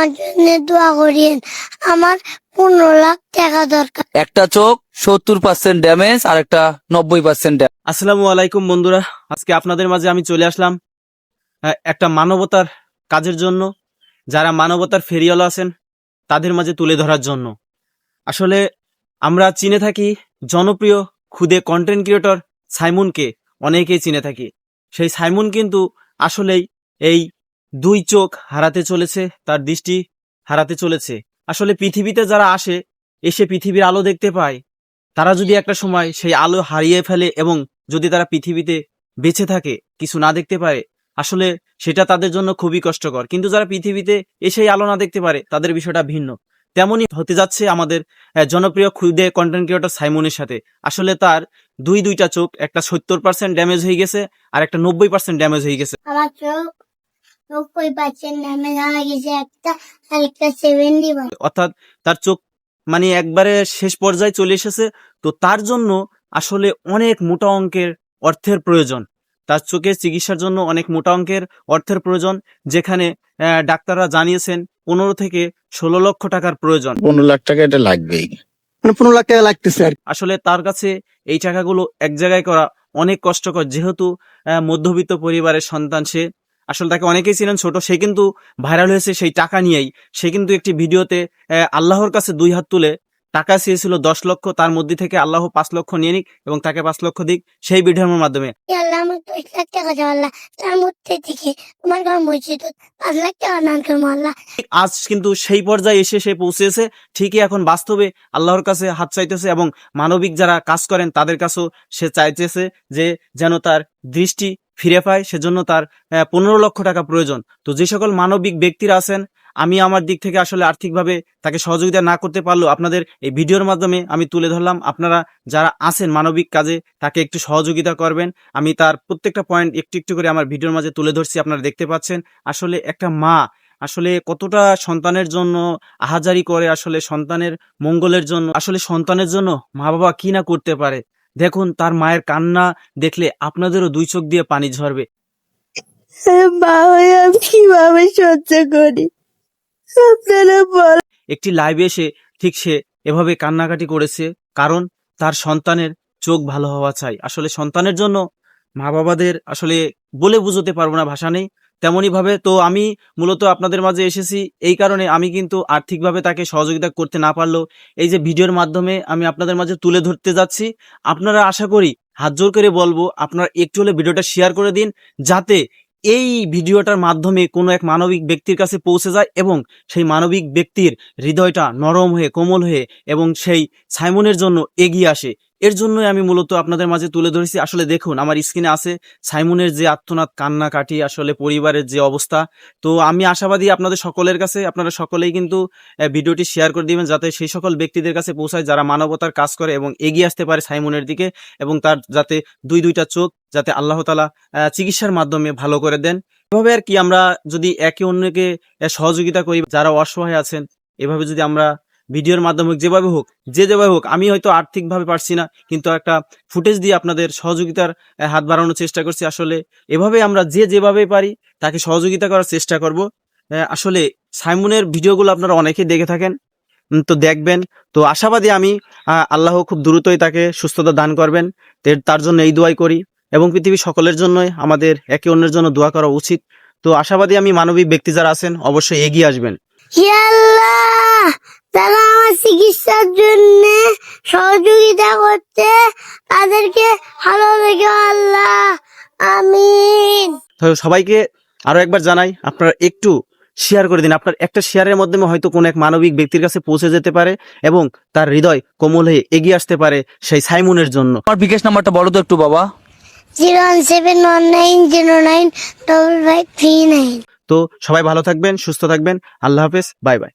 আমার জন্য দোয়া করিয়েন। আমার পনেরো লাখ টাকা দরকার। একটা চোখ সত্তর পার্সেন্ট ড্যামেজ আর একটা নব্বই পার্সেন্ট আসসালামু আলাইকুম বন্ধুরা আজকে আপনাদের মাঝে আমি চলে আসলাম একটা মানবতার কাজের জন্য। যারা মানবতার ফেরিওয়ালা আছেন তাদের মাঝে তুলে ধরার জন্য। আসলে আমরা চিনে থাকি জনপ্রিয় খুদে কন্টেন্ট ক্রিয়েটর সাইমনকে অনেকেই চিনে থাকি। সেই সাইমন কিন্তু আসলেই এই দুই চোখ হারাতে চলেছে, তার দৃষ্টি হারাতে চলেছে। আসলে পৃথিবীতে যারা আসে, এসে পৃথিবীর আলো দেখতে পায়। তারা যদি একটা সময় সেই আলো হারিয়ে ফেলে এবং যদি তারা পৃথিবীতে বেঁচে থাকে, কিছু না দেখতে পারে, আসলে সেটা তাদের জন্য খুবই কষ্টকর। কিন্তু যারা পৃথিবীতে এসেই আলো না দেখতে পারে, তাদের বিষয়টা ভিন্ন। তেমনই হতে যাচ্ছে আমাদের জনপ্রিয় খুদে কন্টেন্ট ক্রিয়েটর সাইমনের সাথে। আসলে তার দুই দুইটা চোখ, একটা সত্তর পার্সেন্ট ড্যামেজ হয়ে গেছে আর একটা নব্বই পার্সেন্ট ড্যামেজ হয়ে গেছে। আমার চোখ নব্বই পার্সেন্ট নামে জানা গেছে একটা আর সেভেন্টি অর্থাৎ তার চোখ মানে একবারে শেষ পর্যায়ে চলে এসেছে তো তার জন্য আসলে অনেক মোটা অঙ্কের অর্থের প্রয়োজন। তার চোখের চিকিৎসার জন্য অনেক মোটা অঙ্কের অর্থের প্রয়োজন যেখানে আহ, ডাক্তাররা জানিয়েছেন পনেরো থেকে ষোলো লক্ষ টাকার প্রয়োজন। পনেরো লাখ টাকা এটা লাগবেই। মানে পনেরো লাখ টাকা লাগতেছে আসলে তার কাছে এই টাকাগুলো এক জায়গায় করা অনেক কষ্টকর যেহেতু আহ, মধ্যবিত্ত পরিবারের সন্তান সে আসলে তাকে অনেকেই ছিলেন ছোট। সে কিন্তু ভাইরাল হয়েছে সেই টাকা নিয়েই। সে কিন্তু একটি ভিডিওতে আল্লাহর কাছে দুই হাত তুলে টাকা চেয়েছিল দশ লক্ষ তার মধ্যে থেকে আল্লাহ পাঁচ লক্ষ নিয়ে নিক এবং তাকে পাঁচ লক্ষ দিক সেই ভিডিওর মাধ্যমে। আজ কিন্তু সেই পর্যায়ে এসে সে পৌঁছেছে ঠিকই এখন বাস্তবে আল্লাহর কাছে হাত চাইতেছে এবং মানবিক যারা কাজ করেন তাদের কাছেও সে চাইতেছে যে যেন তার দৃষ্টি ফিরে পায়, সেজন্য তার পনেরো লক্ষ টাকা প্রয়োজন। তো যে সকল মানবিক ব্যক্তিরা আছেন, আমি আমার দিক থেকে আসলে আর্থিকভাবে তাকে সহযোগিতা না করতে পারলেও আপনাদের এই ভিডিওর মাধ্যমে আমি তুলে ধরলাম। আপনারা যারা আছেন মানবিক কাজে, তাকে একটু সহযোগিতা করবেন। আমি তার প্রত্যেকটা পয়েন্ট একটু একটু করে আমার ভিডিওর মাঝে তুলে ধরছি, আপনারা দেখতে পাচ্ছেন। আসলে একটা মা, আসলে কতটা সন্তানের জন্য আহাজারি করে, আসলে সন্তানের মঙ্গলের জন্য, আসলে সন্তানের জন্য মা বাবা কি না করতে পারে? দেখুন তার মায়ের কান্না দেখলে আপনাদেরও দুই চোখ দিয়ে পানি ঝরবে। আমি কীভাবে সহ্য করি? আপনারা বল একটি লাইভে এসে ঠিক সে এভাবে কান্নাকাটি করেছে কারণ তার সন্তানের চোখ ভালো হওয়া চাই। আসলে সন্তানের জন্য মা বাবাদের আসলে বলে বুঝতে পারব না ভাষা নেই। তেমনি ভাবে তো আমি মূলত আপনাদের মাঝে এসেছি। এই কারণে আমি কিন্তু আর্থিকভাবে তাকে সহযোগিতা করতে না পারলেও এই যে ভিডিওর মাধ্যমে আমি আপনাদের মাঝে তুলে ধরতে যাচ্ছি, আপনারা আশা করি হাত জোর করে বলব, আপনারা একটু হলে ভিডিওটা শেয়ার করে দিন, যাতে এই ভিডিওটার মাধ্যমে কোনো এক মানবিক ব্যক্তির কাছে পৌঁছে যায় এবং সেই মানবিক ব্যক্তির হৃদয়টা নরম হয়ে, কোমল হয়ে এবং সেই সাইমনের জন্য এগিয়ে আসে। এর জন্যই আমি মূলত আপনাদের মাঝে তুলে ধরেছি। আসলে দেখুন, আমার স্ক্রিনে আছে সাইমনের যে আত্মনাদ কান্না কাটি আসলে পরিবারের যে অবস্থা। তো আমি আশাবাদী আপনাদের সকলের কাছে, আপনারা সকলেই কিন্তু ভিডিওটি শেয়ার করে দিবেন যাতে সেই সকল ব্যক্তিদের কাছে পৌঁছায় যারা মানবতার কাজ করে এবং এগিয়ে আসতে পারে সাইমনের দিকে এবং তার যাতে দুই দুইটা চোখ যাতে আল্লাহ তালা চিকিৎসার মাধ্যমে ভালো করে দেন। এভাবে আর কি আমরা যদি একে অন্যকে সহযোগিতা করি, যারা অসহায় আছেন, এভাবে যদি আমরা ভিডিওর মাধ্যমে যেভাবে হোক, যে যেভাবে হোক, আমি হয়তো আর্থিকভাবে পারছি না, কিন্তু একটা ফুটেজ দিয়ে আপনাদের সহযোগিতার হাত বাড়ানোর চেষ্টা করছি। আসলে এভাবে আমরা যে যেভাবে পারি, তাকে সহযোগিতা করার চেষ্টা করব। আসলে সাইমনের ভিডিওগুলো আপনারা অনেকেই দেখে থাকেন তো দেখবেন। তো আশাবাদী আমি আল্লাহ খুব দ্রুতই তাকে সুস্থতা দান করবেন। তার জন্য এই দোয়াই করি এবং পৃথিবীর সকলের জন্যই আমাদের একে অন্যের জন্য দোয়া করা উচিত। তো আশাবাদী আমি মানবিক ব্যক্তি যারা আছেন, অবশ্যই এগিয়ে আসবেন। আল্লাহ! তারা আমার চিকিৎসার জন্য সহযোগিতা করতে তাদেরকে ভালো লেগে আল্লাহ আমিন। সবাইকে আরও একবার জানাই আপনারা একটু শেয়ার করে দিন। আপনার একটা শেয়ারের মাধ্যমে হয়তো কোনো এক মানবিক ব্যক্তির কাছে পৌঁছে যেতে পারে এবং তার হৃদয় কোমল হয়ে এগিয়ে আসতে পারে সেই সাইমনের জন্য। আমার বিকাশ নাম্বারটা বলো তো একটু বাবা। Zero one seven one nine zero nine double five three nine. তো সবাই ভালো থাকবেন সুস্থ থাকবেন। আল্লাহ হাফেজ বাই বাই।